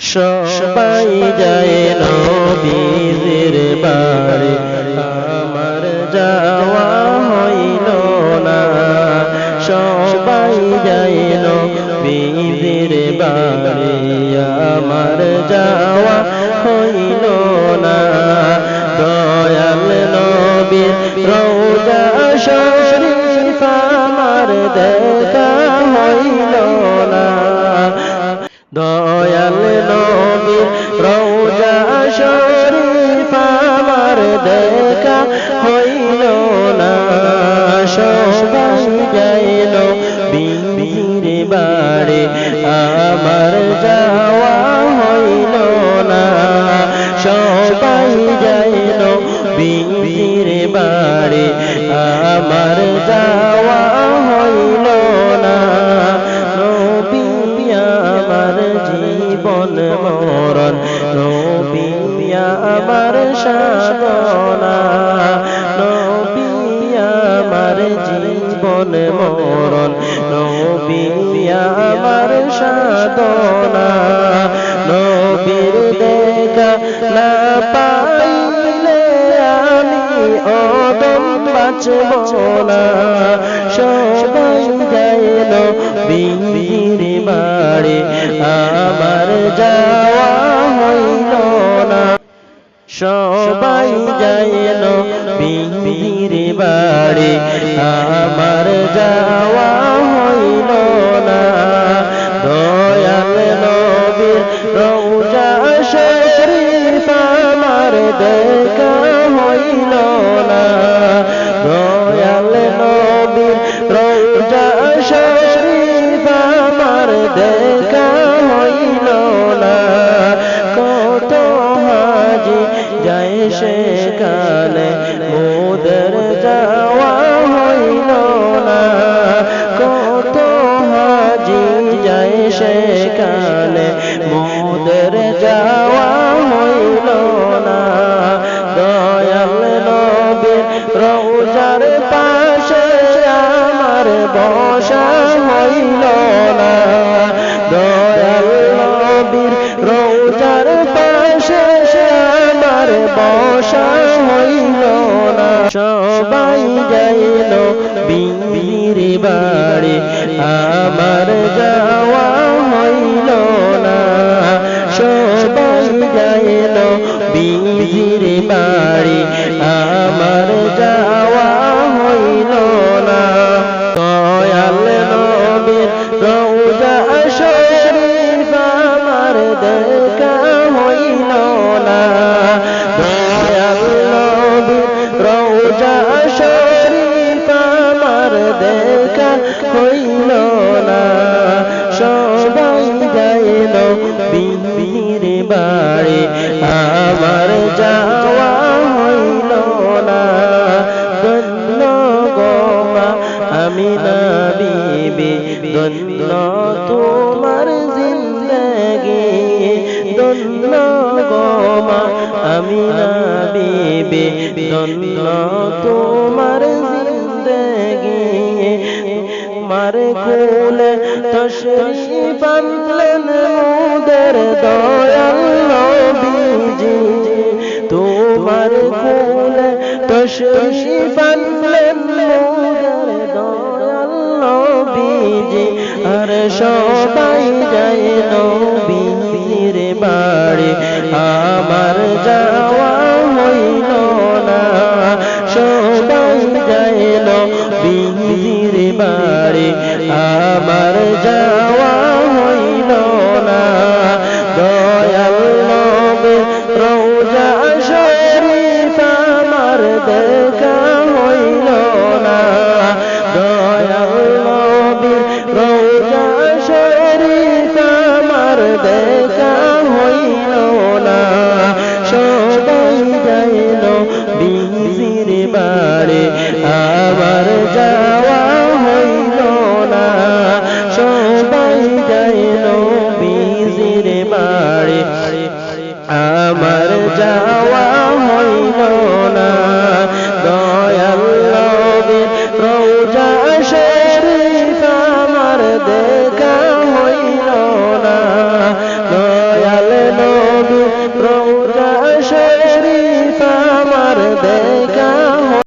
সবাই যায় নবীর বাড়ি। আমার যাওয়া জীবন মরণ। নবী আমার সাধনা। নবীর দেখা না পাইলে আমি অদম বাঁচব না। দেখা হইল না। কত হাজি যায় সেখানে, মোদের যাওয়া হইল না। কত হাজি যায় সেখানে বসা হইল না, সবাই যাইল বীর বাড়ি। আমার যাওয়া হইল না ধন্য গোমা আমি না বিবি ধন্য তোমার জিন্দগি। ধন্য গোমা আমি না তোমার জিন্দগি। তোমার কুল তশরিফ আনলেন মোদের দয়াল তোমার কুল তশরিফ আনলেন আর সবাই যায় নবীর বাড়ি। আমার যাওয়া হইল না। সবাই যায় নবীর বাড়ি। বাড়ি, আমার যাওয়া হইল না। দয়াল নবে রৌজা শরীফ আমার দেখা হইল না। দয়াল নবে রৌজা শরীফ আমার দেখা جاء